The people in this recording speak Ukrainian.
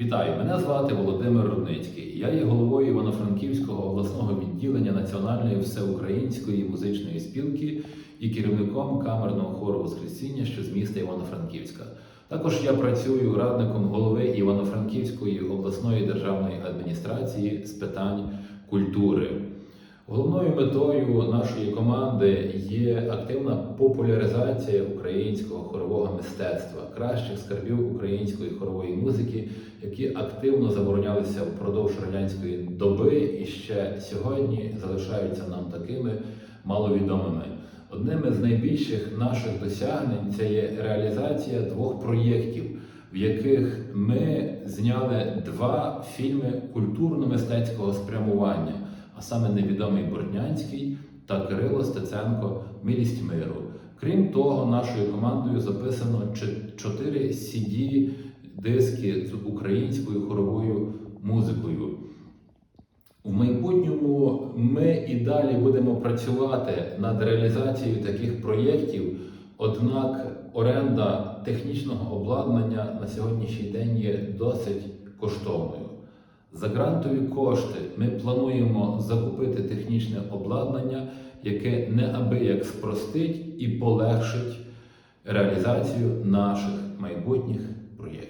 Вітаю! Мене звати Володимир Рудницький. Я є головою Івано-Франківського обласного відділення Національної всеукраїнської музичної спілки і керівником камерного хору Воскресіння, що з міста Івано-Франківська. Також я працюю радником голови Івано-Франківської обласної державної адміністрації з питань культури. Головною метою нашої команди є активна популяризація українського хорового мистецтва, кращих скарбів української хорової музики, які активно заборонялися впродовж радянської доби і ще сьогодні залишаються нам такими маловідомими. Одним із найбільших наших досягнень це є реалізація двох проєктів, в яких ми зняли два фільми культурно-мистецького спрямування а саме невідомий Борднянський та Кирило Стеценко Милість миру. Крім того, нашою командою записано чи- чотири cd диски з українською хоровою музикою. В майбутньому ми і далі будемо працювати над реалізацією таких проєктів, однак оренда технічного обладнання на сьогоднішній день є досить коштовною. За грантові кошти ми плануємо закупити технічне обладнання, яке неабияк спростить і полегшить реалізацію наших майбутніх проєктів.